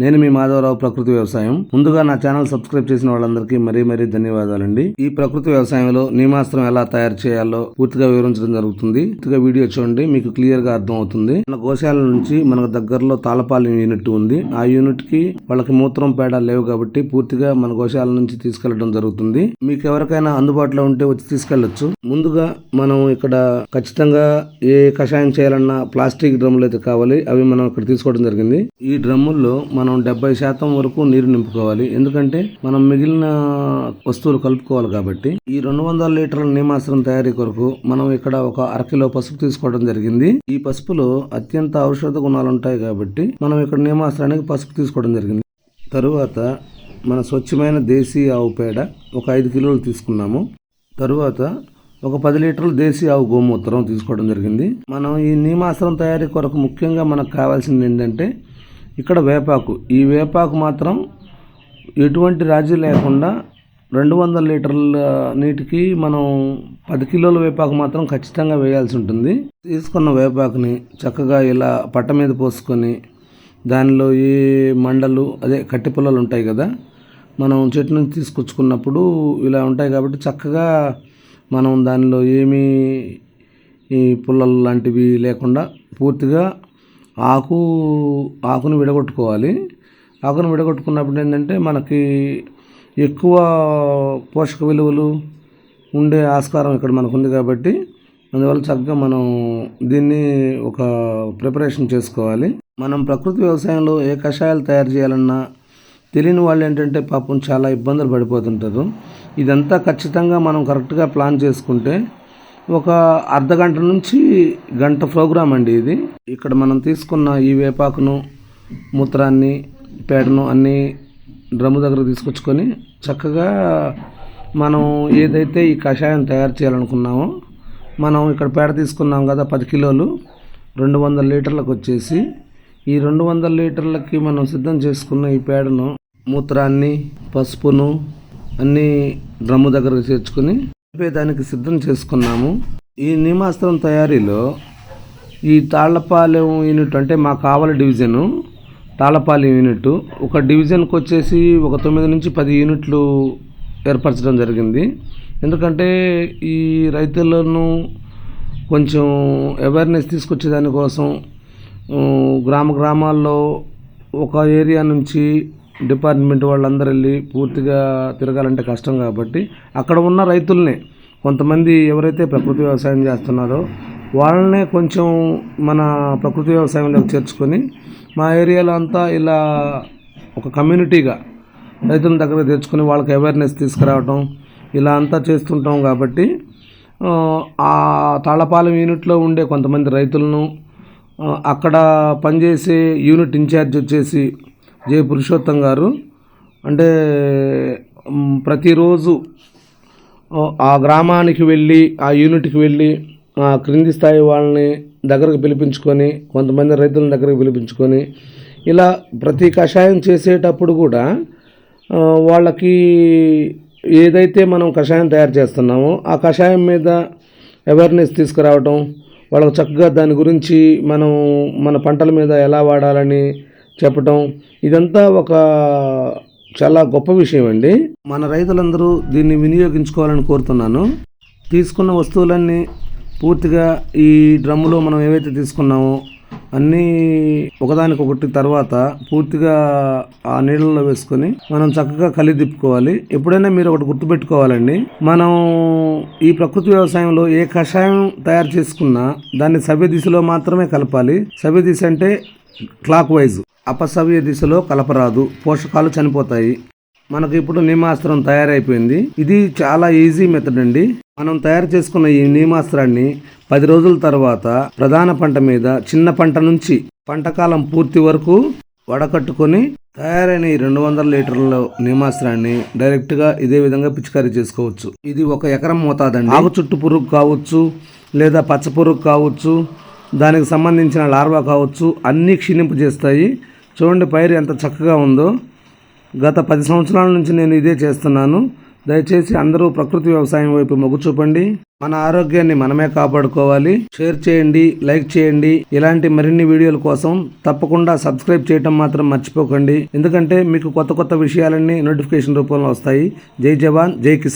నేను మీ మాధవరావు ప్రకృతి వ్యవసాయం. ముందుగా నా ఛానల్ సబ్స్క్రైబ్ చేసిన వాళ్ళందరికీ మరీ మరీ ధన్యవాదాలండి. ఈ ప్రకృతి వ్యవసాయంలో నీమాస్త్రం ఎలా తయారు చేయాలో పూర్తిగా వివరించడం జరుగుతుంది. పూర్తిగా వీడియో చూడండి మీకు క్లియర్గా అర్థం అవుతుంది. మన గోశాల నుంచి మనకు దగ్గరలో తాళపాలెం యూనిట్ ఉంది. ఆ యూనిట్కి వాళ్ళకి మూత్రం పేడ లేవు కాబట్టి పూర్తిగా మన గోశాల నుంచి తీసుకెళ్ళడం జరుగుతుంది. మీకు ఎవరికైనా అందుబాటులో ఉంటే వచ్చి తీసుకెళ్ళొచ్చు ముందుగా మనం ఇక్కడ ఖచ్చితంగా ఏ కషాయం చేయాలన్నా ప్లాస్టిక్ డ్రమ్ములు అయితే కావాలి. అవి మనం ఇక్కడ తీసుకోవడం జరిగింది. ఈ డ్రమ్ముల్లో మనం డెబ్బై శాతం వరకు నీరు నింపుకోవాలి. ఎందుకంటే మనం మిగిలిన వస్తువులు కలుపుకోవాలి కాబట్టి. ఈ రెండు వందల లీటర్ల నీమాశ్రం తయారీ కొరకు మనం ఇక్కడ ఒక అరకిలో పసుపు తీసుకోవడం జరిగింది. ఈ పసుపులో అత్యంత ఔషధ గుణాలు ఉంటాయి కాబట్టి మనం ఇక్కడ నీమాశ్రానికి పసుపు తీసుకోవడం జరిగింది. తరువాత మన స్వచ్ఛమైన దేశీ ఆవు పేడ ఒక ఐదు కిలోలు తీసుకున్నాము. తరువాత ఒక పది లీటర్లు దేశీ ఆవు గోమూత్రం తీసుకోవడం జరిగింది. మనం ఈ నీమాసనం తయారీ కొరకు ముఖ్యంగా మనకు కావాల్సింది ఏంటంటే ఇక్కడ వేపాకు. ఈ వేపాకు మాత్రం ఎటువంటి రాజీ లేకుండా రెండు వందల లీటర్ల నీటికి మనం పది కిలోల వేపాకు మాత్రం ఖచ్చితంగా వేయాల్సి ఉంటుంది. తీసుకున్న వేపాకుని చక్కగా ఇలా పట్ట మీద పోసుకొని దానిలో ఏ మండలు అదే కట్టి పుల్లలు ఉంటాయి కదా మనం చెట్టు నుంచి తీసుకొచ్చుకున్నప్పుడు ఇలా ఉంటాయి కాబట్టి చక్కగా మనం దానిలో ఏమీ ఈ పుల్లలు లాంటివి లేకుండా పూర్తిగా ఆకు ఆకును విడగొట్టుకోవాలి. ఆకును విడగొట్టుకున్నప్పుడు ఏంటంటే మనకి ఎక్కువ పోషక విలువలు ఉండే ఆస్కారం ఇక్కడ మనకు ఉంది కాబట్టి అందువల్ల చక్కగా మనం దీన్ని ఒక ప్రిపరేషన్ చేసుకోవాలి. మనం ప్రకృతి వ్యవసాయంలో ఏ కషాయాలు తయారు చేయాలన్నా తెలియని వాళ్ళు ఏంటంటే పాపం చాలా ఇబ్బందులు పడిపోతుంటారు. ఇదంతా ఖచ్చితంగా మనం కరెక్ట్గా ప్లాన్ చేసుకుంటే ఒక అర్ధ గంట నుంచి గంట ప్రోగ్రాం అండి ఇది. ఇక్కడ మనం తీసుకున్న ఈ వేపాకును మూత్రాన్ని పేడను అన్నీ డ్రమ్ము దగ్గర తీసుకొచ్చుకొని చక్కగా మనం ఏదైతే ఈ కషాయం తయారు చేయాలనుకున్నామో మనం ఇక్కడ పేడ తీసుకున్నాం కదా పది కిలోలు రెండు వందల లీటర్లకు వచ్చేసి ఈ రెండు వందల లీటర్లకి మనం సిద్ధం చేసుకున్న ఈ పేడను మూత్రాన్ని పసుపును అన్నీ డ్రమ్ము దగ్గర చేర్చుకొని దానికి సిద్ధం చేసుకున్నాము. ఈ నిమాస్త్రం తయారీలో ఈ తాళ్ళపాలెం యూనిట్ అంటే మా కావల డివిజను తాళ్ళపాలెం యూనిట్. ఒక డివిజన్కి వచ్చేసి ఒక తొమ్మిది నుంచి పది యూనిట్లు ఏర్పరచడం జరిగింది. ఎందుకంటే ఈ రైతులను కొంచెం అవేర్నెస్ తీసుకొచ్చే దానికోసం గ్రామ గ్రామాల్లో ఒక ఏరియా నుంచి డిపార్ట్మెంట్ వాళ్ళందరూ వెళ్ళి పూర్తిగా తిరగాలంటే కష్టం కాబట్టి అక్కడ ఉన్న రైతుల్ని కొంతమంది ఎవరైతే ప్రకృతి వ్యవసాయం చేస్తున్నారో వాళ్ళనే కొంచెం మన ప్రకృతి వ్యవసాయంలోకి చేర్చుకొని మా ఏరియాలో అంతా ఇలా ఒక కమ్యూనిటీగా రైతుల దగ్గర తెచ్చుకొని వాళ్ళకి అవేర్నెస్ తీసుకురావటం ఇలా అంతా చేస్తుంటాం కాబట్టి ఆ, తాళపాలెం యూనిట్లో ఉండే కొంతమంది రైతులను అక్కడ పనిచేసే యూనిట్ ఇన్ఛార్జ్ వచ్చేసి జే. పురుషోత్తం గారు. అంటే ప్రతిరోజు ఆ, గ్రామానికి వెళ్ళి ఆ యూనిట్కి వెళ్ళి ఆ క్రింది స్థాయి వాళ్ళని దగ్గరకు పిలిపించుకొని కొంతమంది రైతుల దగ్గరకు పిలిపించుకొని ఇలా ప్రతి కషాయం చేసేటప్పుడు కూడా వాళ్ళకి ఏదైతే మనం కషాయం తయారు చేస్తున్నామో ఆ కషాయం మీద అవేర్నెస్ తీసుకురావటం వాళ్ళకు చక్కగా దాని గురించి మనం మన పంటల మీద ఎలా వాడాలని చెప్పటం ఇదంతా ఒక చాలా గొప్ప విషయం అండి మన రైతులందరూ దీన్ని వినియోగించుకోవాలని కోరుతున్నాను. తీసుకున్న వస్తువులన్నీ పూర్తిగా ఈ డ్రమ్ములో మనం ఏవైతే తీసుకున్నామో అన్నీ ఒకదానికొకటి తర్వాత పూర్తిగా ఆ నీళ్ళలో వేసుకొని మనం చక్కగా కలి తిప్పుకోవాలి. ఎప్పుడైనా మీరు ఒకటి గుర్తుపెట్టుకోవాలండి. మనం ఈ ప్రకృతి వ్యవసాయంలో ఏ కషాయం తయారు చేసుకున్నా దాన్ని సవ్య దిశలో మాత్రమే కలపాలి. సవ్య దిశ అంటే క్లాక్ వైజ్. అపసవ్య దిశలో కలపరాదు. పోషకాలు చనిపోతాయి. మనకు ఇప్పుడు నీమాస్త్రం తయారైపోయింది. ఇది చాలా ఈజీ మెథడ్ అండి. మనం తయారు చేసుకున్న ఈ నీమాస్త్రాన్ని పది రోజుల తర్వాత ప్రధాన పంట మీద చిన్న పంట నుంచి పంటకాలం పూర్తి వరకు వడకట్టుకొని తయారైన ఈ రెండు వందల లీటర్ల నీమాస్త్రాన్ని డైరెక్ట్గా ఇదే విధంగా పిచికారీ చేసుకోవచ్చు. ఇది ఒక ఎకరం మోతాదండి. ఆకు చుట్టు పురుగు కావచ్చు లేదా పచ్చ పురుగు కావచ్చు దానికి సంబంధించిన లార్వా కావచ్చు అన్నీ క్షీణింపు చేస్తాయి చూడండి పైరు ఎంత చక్కగా ఉందో. గత పది సంవత్సరాల నుంచి నేను ఇదే చేస్తున్నాను. దయచేసి అందరూ ప్రకృతి వ్యవసాయం వైపు మొగ్గు చూపండి. మన ఆరోగ్యాన్ని మనమే కాపాడుకోవాలి. షేర్ చేయండి లైక్ చేయండి. ఇలాంటి మరిన్ని వీడియోల కోసం తప్పకుండా సబ్స్క్రైబ్ చేయటం మాత్రం మర్చిపోకండి. ఎందుకంటే మీకు కొత్త కొత్త విషయాలన్నీ నోటిఫికేషన్ రూపంలో వస్తాయి. జై జవాన్ జై కిసాన్.